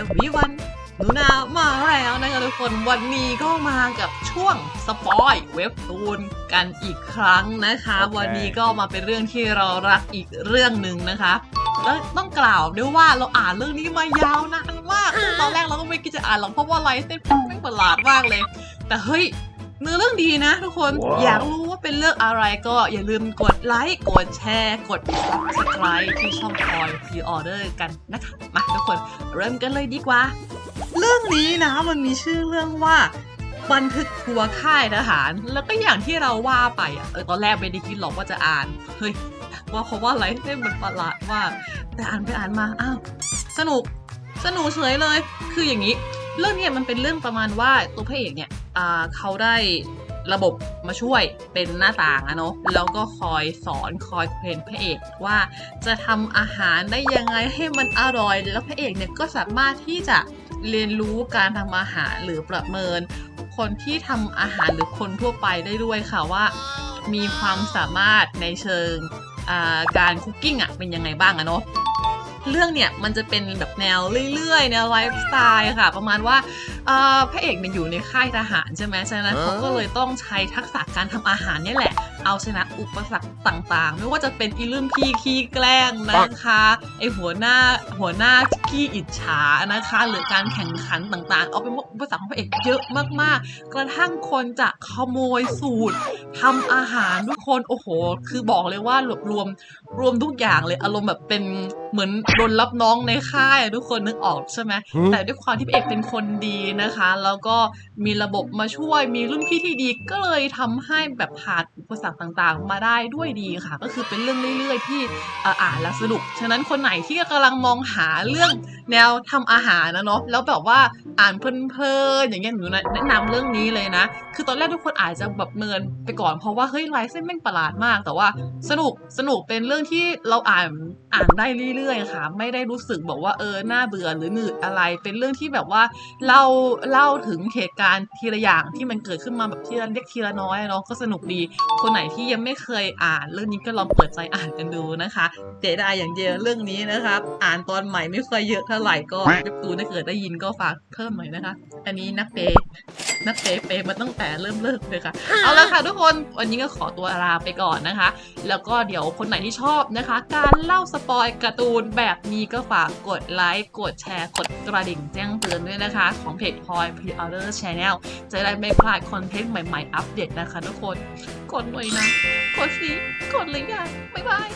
everyone หนูนามาแล้วนะคะทุกคนวันนี้ก็มากับช่วงสปอยเว็บตูนกันอีกครั้งนะคะโอเควันนี้ก็มาเป็นเรื่องที่เรารักอีกเรื่องหนึ่งนะคะแล้วต้องกล่าวด้วยว่าเราอ่านเรื่องนี้มายาวนานมากตอนแรกเราก็ไม่คิดจะอ่านหรอกเพราะว่าไลฟ์เส้นแม่งประหลาดมากเลย แต่เฮ้ย เนื้อเรื่องดีนะทุกคนว้าวอยากรู้ว่าเป็นเรื่องอะไรก็อย่าลืมกดไลค์ กดแชร์ กด subscribe ที่ช่องคอยพ r ออเดอร์กันนะคะ มาทุกคนเริ่มกันเลยดีกว่า เรื่องนี้นะมันมีชื่อเรื่องว่าบันทึกทัวร์ค่ายทหาร แล้วก็อย่างที่เราว่าไปอะเออตอนแรกไม่ได้คิดหรอกว่าจะอ่าน เฮ้ย ว่าเพราะว่าอะไรเล่นมันประหลาดมากแต่อ่านไปอ่านมาอ้าวสนุก สนุกเฉยเลย คืออย่างนี้ เรื่องเนี้ยมันเป็นเรื่องประมาณว่าตัวพระเอกเนี่ยอ่า เขาได้ระบบมาช่วยเป็นหน้าต่างอะเนาะแล้วก็คอยสอนคอยเทรนพระเอกว่าจะทำอาหารได้ยังไงให้มันอร่อย แล้วพระเอกเนี่ยก็สามารถที่จะเรียนรู้การทำอาหารหรือประเมิน คนที่ทำอาหารหรือคนทั่วไปได้ด้วยค่ะว่า มีความสามารถในเชิงาการคุกกิ้งอะเป็นยังไงบ้างอะเนาะ เรื่องเนี่ยมันจะเป็นแบบแนวเรื่อยๆแนวไลฟ์สไตล์ค่ะ ประมาณว่าเอ่อพระเอกเนี่ยอยู่ในค่ายทหารใช่ไหมฉะนั้นอ๋อเขาก็เลยต้องใช้ทักษะการทำอาหารเนี่ยแหละ เอาชนะอุปสรรคต่างๆ ไม่ว่าจะเป็นอีลุ่มพี่ขี้แกล้งนะคะไอหัวหน้าหัวหน้าขี้อิจฉานะคะ หรือการแข่งขันต่างๆ เอาเป็นว่าอุปสรรคของพระเอกเยอะมากๆ กระทั่งคนจะขโมยสูตร ทำอาหารทุกคนโอ้โห คือบอกเลยว่ารวบรวมรวมทุกอย่างเลยอารมณ์แบบเป็นเหมือนโดนรับน้องในค่ายอะทุกคนนึกออกใช่ไหมหืมแต่ด้วยความที่พี่เอกเป็นคนดีนะคะ แล้วก็มีระบบมาช่วยมีรุ่นพี่ที่ดีก็เลยทำให้แบบผ่านอุปสรรคต่างๆ มาได้ด้วยดีค่ะ ก็คือเป็นเรื่องเรื่อยๆ ที่เอ่ออ่านแล้วสนุกฉะนั้นคนไหนที่กำลังมองหาเรื่องแนวทำอาหารนะเนาะแล้วแบบว่า อ่านเพลินๆอย่างเงี้ยหนูแนะนำเรื่องนี้เลยนะ คือตอนแรกทุกคนอาจจะแบบเมินไปก่อนเพราะว่าเฮ้ยลายเส้นแม่งประหลาดมาก แต่ว่าสนุกสนุกเป็นเรื่องที่เราอ่านอ่านได้เรื่อยๆค่ะ ไม่ได้รู้สึกบอกว่าเออน่าเบื่อหรือหนืดอะไร เป็นเรื่องที่แบบว่าเล่าเล่าถึงเหตุการณ์ทีละอย่างที่มันเกิดขึ้นมาแบบทีละเล็กทีละน้อยเนาะก็สนุกดี คนไหนที่ยังไม่เคยอ่าน เรื่องนี้ก็ลองเปิดใจอ่านกันดูนะคะเจไดาอย่างเดียวเรื่องนี้นะครับอ่านตอนใหม่ไม่ค่อยเยอะเท่าไหร่ก็เว็บตูนถ้าเกิดได้ยินก็ฝากเพิ่มหน่อยนะคะ อันนี้นักเปย์นักเปย์เปย์มาตั้งแต่เริ่มเลิกเลยค่ะ เอาละค่ะทุกคน วันนี้ก็ขอตัวลาไปก่อนนะคะ แล้วก็เดี๋ยวคนไหนที่ชอบนะคะ การเล่าสปอยการ์ตูนแบบนี้ก็ฝากกดไลค์ กดแชร์ กดกระดิ่งแจ้งเตือนด้วยนะคะ ของเพจพลอย p r e o r d e r Channel จะได้ไม่พลาดคอนเทนต์ใหม่ๆ อัปเดตนะคะทุกคน กดหน่อยนะ กดสิ กดเลยอย่าบ๊ายบาย